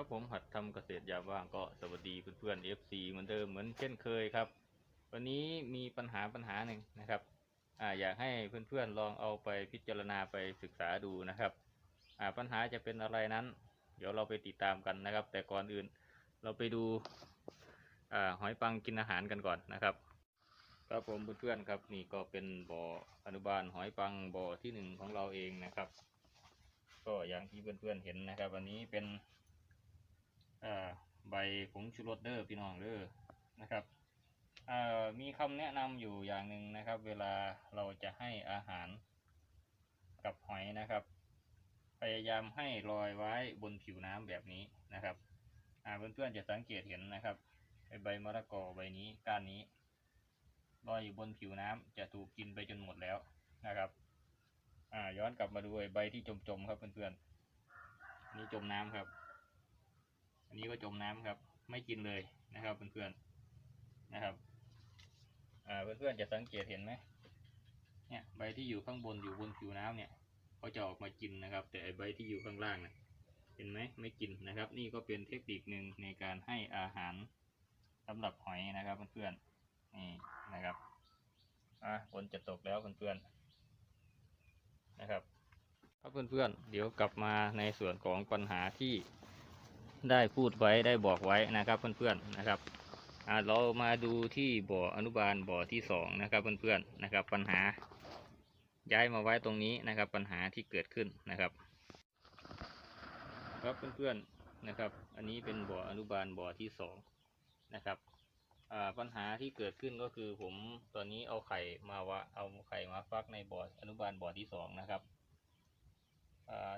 ครับผมหัดทำเกษตรยามว่างก็สวัสดีเพื่อนๆ FC เหมือนเดิมเหมือนเช่นเคยครับ วันนี้มีปัญหาปัญหาหนึ่งนะครับอ่าอยากให้เพื่อนๆลองเอาไปพิจารณาไปศึกษาดูนะครับอ่าปัญหาจะเป็นอะไรนั้น เดี๋ยวเราไปติดตามกันนะครับ แต่ก่อนอื่นเราไปดูอ่าหอยปังกินอาหารกันก่อนนะครับครับผมเพื่อนๆครับนี่ก็เป็นบ่ออนุบาลหอยปังบ่อที่หนึ่งของเราเองนะครับ ก็อย่างที่เพื่อนๆเห็นนะครับ อันนี้เป็น ผงชูรสเด้อพี่น้องเด้อนะครับมีคำแนะนำอยู่อย่างหนึ่งนะครับ เวลาเราจะให้อาหารกับหอยนะครับ พยายามให้ลอยไว้บนผิวน้ำแบบนี้นะครับเพื่อนๆจะสังเกตเห็นนะครับใบมะละกอใบนี้ก้านนี้ลอยอยู่บนผิวน้ำจะถูกกินไปจนหมดแล้วนะครับย้อนกลับมาดูใบที่จมๆครับเพื่อนๆนนี้จมน้ำครับ อันนี้ก็จมน้ำครับ ไม่กินเลยนะครับเพื่อนๆนะครับอ่าเพื่อนๆจะสังเกตเห็นไหมเนี่ยใบที่อยู่ข้างบนอยู่บนผิวน้ำเนี่ยเขาจะออกมากินนะครับ แต่ใบที่อยู่ข้างล่างเนี่ยเห็นไหมไม่กินนะครับ นี่ก็เป็นเทคนิคหนึ่งในการให้อาหารสำหรับหอยนะครับเพื่อนๆนี่นะครับอะฝนจะตกแล้วเพื่อนๆนะครับครับเพื่อนๆเดี๋ยวกลับมาในส่วนของปัญหาที่ ได้พูดไว้ได้บอกไว้นะครับเพื่อนๆนะครับเรามาดูที่บ่ออนุบาลบ่อที่สองนะครับเพื่อนๆนะครับ ปัญหาย้ายมาไว้ตรงนี้นะครับ ปัญหาที่เกิดขึ้นนะครับ ครับเพื่อนๆนะครับ อันนี้เป็นบ่ออนุบาลบ่อที่สองนะครับปัญหาที่เกิดขึ้นก็คือผมตอนนี้เอาไข่มาวะเอาไข่มาฟักในบ่ออนุบาลบ่อที่สองนะครับ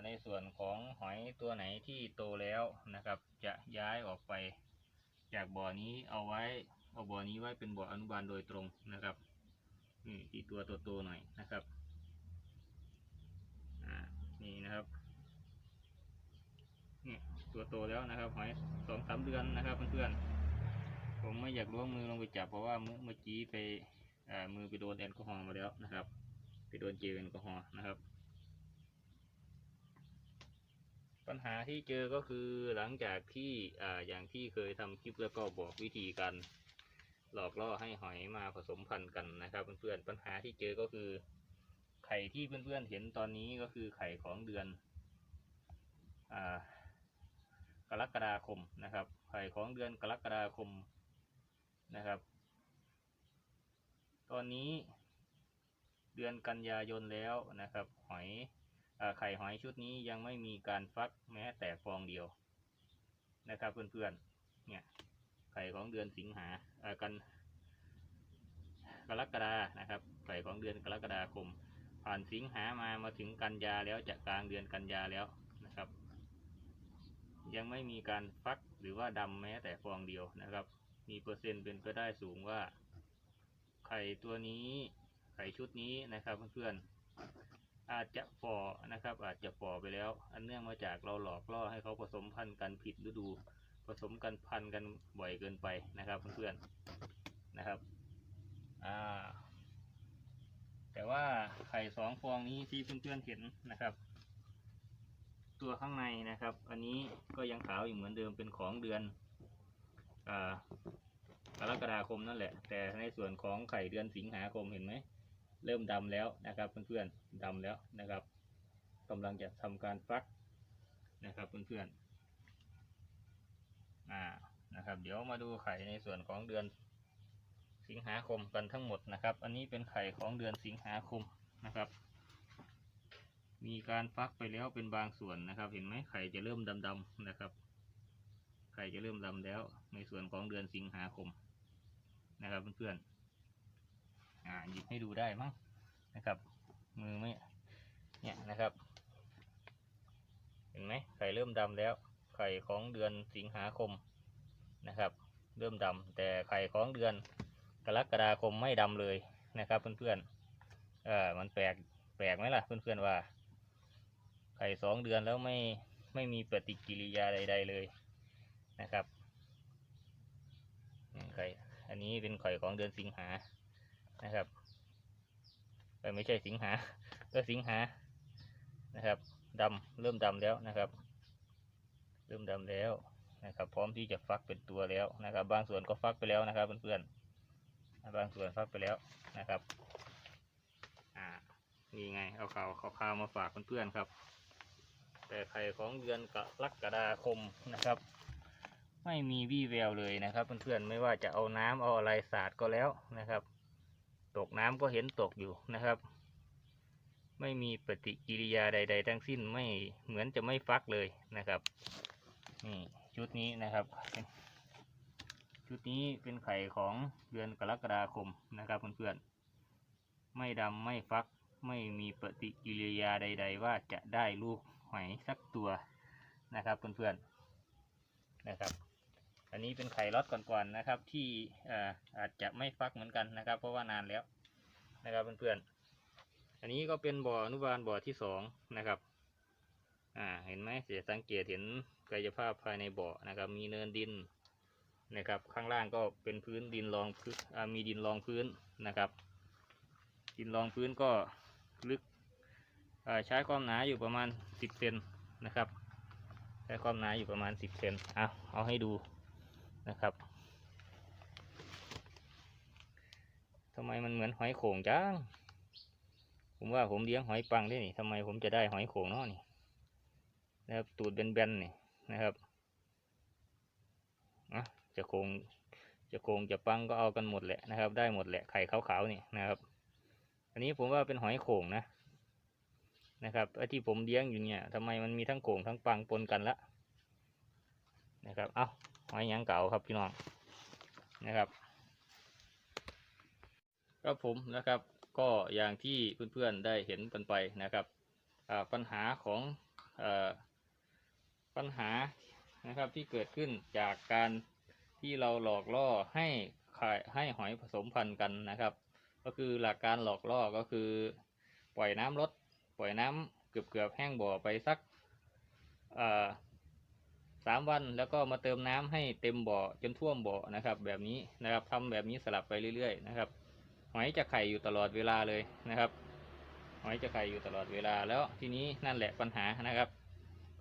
ในส่วนของหอยตัวไหนที่โตแล้วนะครับ จะย้ายออกไปจากบ่อนี้เอาไว้เอาบ่อนี้ไว้เป็นบ่ออนุบาลโดยตรงนะครับนี่ที่ตัวโตๆหน่อยนะครับนี่นะครับนี่ตัวโตแล้วนะครับหอยสองสามเดือนนะครับเพื่อนๆผมไม่อยากล้วงมือลงไปจับเพราะว่าเมื่อกี้ไปมือไปโดนแอลกอฮอล์มาแล้วนะครับ ไปโดนเจลแอลกอฮอล์นะครับ ปัญหาที่เจอก็คือหลังจากที่อ่าอย่างที่เคยทำคลิปแล้วก็บอกวิธีการหลอกล่อให้หอยมาผสมพันธุ์กันนะครับเพื่อนๆปัญหาที่เจอก็คือ ไข่ที่เพื่อนๆเห็นตอนนี้ก็คือไข่ของเดือนอ่ากรกฎาคมนะครับ ไข่ของเดือนกรกฎาคมนะครับ ตอนนี้เดือนกันยายนแล้วนะครับ หอย ไข่หอยชุดนี้ยังไม่มีการฟักแม้แต่ฟองเดียวนะครับเพื่อนๆ เนี่ยไข่ของเดือนสิงหาอากันกรกฎานะครับไข่ของเดือนกรกฎาคม ผ่านสิงหามามาถึงกันยาแล้วจะกลางเดือนกันยาแล้วนะครับ ยังไม่มีการฟักหรือว่าดำแม้แต่ฟองเดียวนะครับ มีเปอร์เซ็นต์เป็นไปได้สูงว่า ไข่ตัวนี้ไข่ชุดนี้นะครับเพื่อนๆ อาจจะฝ่อนะครับ อาจจะฝ่อไปแล้ว อันเนื่องมาจากเราหลอกล่อให้เขาผสมพันธุ์กันผิดฤดู ผสมกันพันธุ์กันบ่อยเกินไปนะครับเพื่อนๆนะครับอ่าแต่ว่าไข่สองฟองนี้ที่เพื่อนๆเห็นนะครับ ตัวข้างในนะครับ อันนี้ก็ยังขาวอยู่เหมือนเดิมเป็นของเดือนอ่ากรกฎาคมนั่นแหละ แต่ในส่วนของไข่เดือนสิงหาคมเห็นไหม เริ่มดำแล้วนะครับเพื่อนๆดำแล้วนะครับกำลังจะทำการฟักนะครับเพื่อนๆอ่านะครับ เดี๋ยวมาดูไข่ในส่วนของเดือนสิงหาคมกันทั้งหมดนะครับ อันนี้เป็นไข่ของเดือนสิงหาคมนะครับ มีการฟักไปแล้วเป็นบางส่วนนะครับ เห็นไหมไข่จะเริ่มดำๆนะครับ ไข่จะเริ่มดำแล้วในส่วนของเดือนสิงหาคมนะครับเพื่อนๆ อ่าหยิบให้ดูได้มั้งนะครับ มือไม่เนี่ยนะครับ เห็นไหมไข่เริ่มดำแล้ว ไข่ของเดือนสิงหาคมนะครับ เริ่มดำแต่ไข่ของเดือนกรกฎาคมไม่ดำเลยนะครับ เพื่อนๆเออมันแปลกแปลกไหมล่ะเพื่อนๆว่า ไข่สองเดือนแล้วไม่ไม่มีปฏิกิริยาใด ๆเลยนะครับนี่ไข่อันนี้เป็นไข่ของเดือนสิงหา นะครับเอ้ยไม่ใช่สิงหาเออสิงหานะครับดำเริ่มดำแล้วนะครับ เริ่มดำแล้วนะครับ พร้อมที่จะฟักเป็นตัวแล้วนะครับ บางส่วนก็ฟักไปแล้วนะครับเพื่อนๆบางส่วนฟักไปแล้วนะครับอ่านี่ไงเอาข่าวข่าวๆมาฝากเพื่อนๆครับ แต่ไข่ของเดือนกรกฎาคมนะครับ ไม่มีวี่แววเลยนะครับ เพื่อนๆไม่ว่าจะเอาน้ำเอาอะไรสาดก็แล้วนะครับ ตกน้ำก็เห็นตกอยู่นะครับ ไม่มีปฏิกิริยาใด ๆ ทั้งสิ้นไม่เหมือนจะไม่ฟักเลยนะครับนี่ชุดนี้นะครับ ชุดนี้เป็นไข่ของเดือนกรกฎาคมนะครับเพื่อนๆไม่ดำไม่ฟักไม่มีปฏิกิริยาใด ๆ ว่าจะได้ลูกหอยสักตัวนะครับเพื่อนๆนะครับ อันนี้เป็นไข่ล็อตก่อนๆนะครับ ที่อออาจจะไม่ฟักเหมือนกันนะครับ เพราะว่านานแล้วนะครับเพื่อนๆ อันนี้ก็เป็นบ่ออนุบาลบ่อที่สองนะครับ อ่าเห็นไหมเสียสังเกตเห็นกายภาพภายในบ่อนะครับ มีเนินดินนะครับ ข้างล่างก็เป็นพื้นดินรองพื้นมีดินรองพื้นนะครับ ดินรองพื้นก็ลึกใช้ความหนาอยู่ประมาณสิบเซนนะครับ ใช้ความหนาอยู่ประมาณสิบเซนเอาเอาให้ดู นะครับทำไมมันเหมือนหอยโข่งจัง ผมว่าผมเลี้ยงหอยปังได้นี่ทำไมผมจะได้หอยโข่งเนาะนี่นะครับตูดเบนๆนี่นะครับอะจะโคงจะโคงจะปังก็เอากันหมดแหละนะครับ ได้หมดแหละไข่ขาวๆนี่นะครับ อันนี้ผมว่าเป็นหอยโข่งนะนะครับไอ้ที่ผมเลี้ยงอยู่เนี่ยทำไมมันมีทั้งโข่งทั้งปังปนกันละนะครับ เอา หอยยังเก่าครับพี่น้องนะครับก็ผมนะครับ ก็อย่างที่เพื่อนๆได้เห็นกันไปนะครับปัญหาของอปัญหานะครับที่เกิดขึ้นจากการที่เราหลอกล่อให้ไข่ให้หอยผสมพันธุ์กันนะครับ ก็คือหลักการหลอกล่อก็คือ ปล่อยน้ำลดปล่อยน้ำเกือบเกือบๆแห้งบ่อไปสัก เอ่อสามวัน แล้วก็มาเติมน้ำให้เต็มบ่อจนท่วมบ่อนะครับ แบบนี้นะครับทำแบบนี้สลับไปเรื่อยๆนะครับหอยจะไข่อยู่ตลอดเวลาเลยนะครับหอยจะไข่อยู่ตลอดเวลาแล้วทีนี้นั่นแหละปัญหานะครับ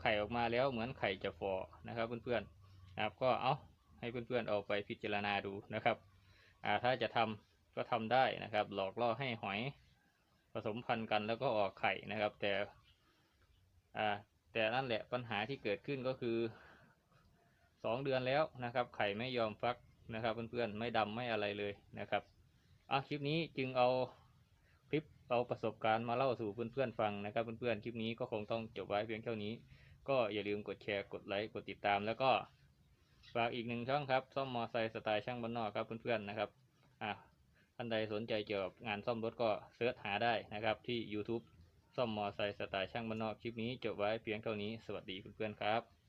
ไข่ออกมาแล้วเหมือนไข่จะฟอนะครับเพื่อนๆนะครับก็เอาให้เพื่อนๆเอาไปพิจารณาดูนะครับอ่าถ้าจะทำก็ทำได้นะครับ หลอกล่อให้หอยผสมพันธุ์กันแล้วก็ออกไข่นะครับ แต่อ่าแต่นั่นแหละปัญหาที่เกิดขึ้นก็คือ สองเดือนแล้วนะครับ ไข่ไม่ยอมฟักนะครับเพื่อนๆไม่ดำไม่อะไรเลยนะครับอะคลิปนี้จึงเอาคลิปเอาประสบการณ์มาเล่าสู่เพื่อนๆฟังนะครับเพื่อนๆคลิปนี้ก็คงต้องจบไว้เพียงเท่านี้ ก็อย่าลืมกดแชร์กดไลค์กดติดตาม แล้วก็ฝากอีกหนึ่งช่องครับซ่อมมอไซค์สไตล์ช่างบ้านนอกครับเพื่อนๆนะครับอะท่านใดสนใจเกี่ยวกับงานซ่อมรถก็เสิร์ชหาได้นะครับที่ YouTube ซ่อมมอไซค์สไตล์ช่างบ้านนอกคลิปนี้จบไว้เพียงเท่านี้สวัสดีเพื่อนๆครับ